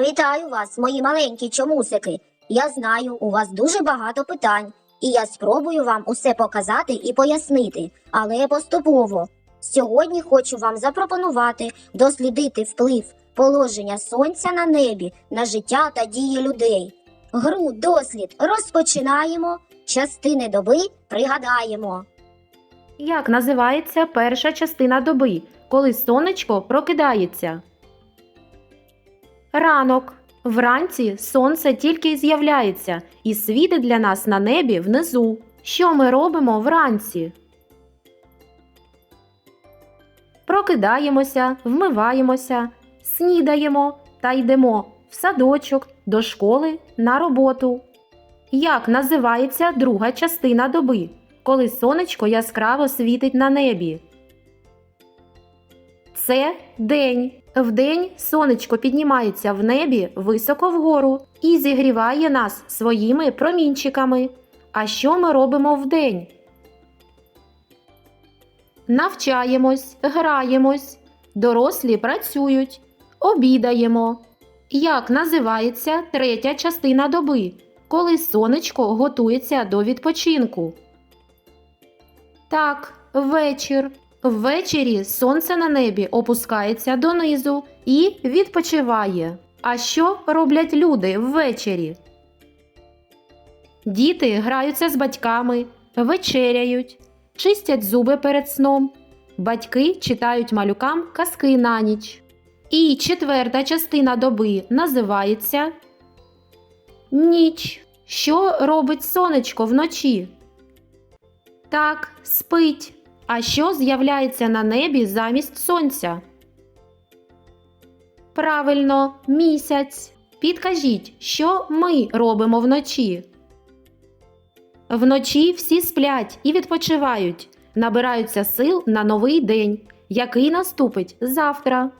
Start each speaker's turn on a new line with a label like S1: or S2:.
S1: Вітаю вас, мої маленькі чомусики. Я знаю, у вас дуже багато питань, і я спробую вам усе показати і пояснити, але поступово. Сьогодні хочу вам запропонувати дослідити вплив положення сонця на небі на життя та дії людей. Гру дослід розпочинаємо. Частини доби пригадаємо.
S2: Як називається перша частина доби, коли сонечко прокидається? Ранок. Вранці сонце тільки з'являється і світить для нас на небі внизу. Що ми робимо вранці? Прокидаємося, вмиваємося, снідаємо та йдемо в садочок, до школи, на роботу. Як називається друга частина доби, коли сонечко яскраво світить на небі? Це день. Вдень сонечко піднімається в небі високо вгору і зігріває нас своїми промінчиками. А що ми робимо вдень? Навчаємось, граємось, дорослі працюють, обідаємо. Як називається третя частина доби, коли сонечко готується до відпочинку? Так, вечір. Ввечері сонце на небі опускається донизу і відпочиває. А що роблять люди ввечері? Діти граються з батьками, вечеряють, чистять зуби перед сном. Батьки читають малюкам казки на ніч. І четверта частина доби називається Ніч. Що робить сонечко вночі? Так, спить. А що з'являється на небі замість сонця? Правильно, місяць. Підкажіть, що ми робимо вночі? Вночі всі сплять і відпочивають, набираються сил на новий день, який наступить завтра.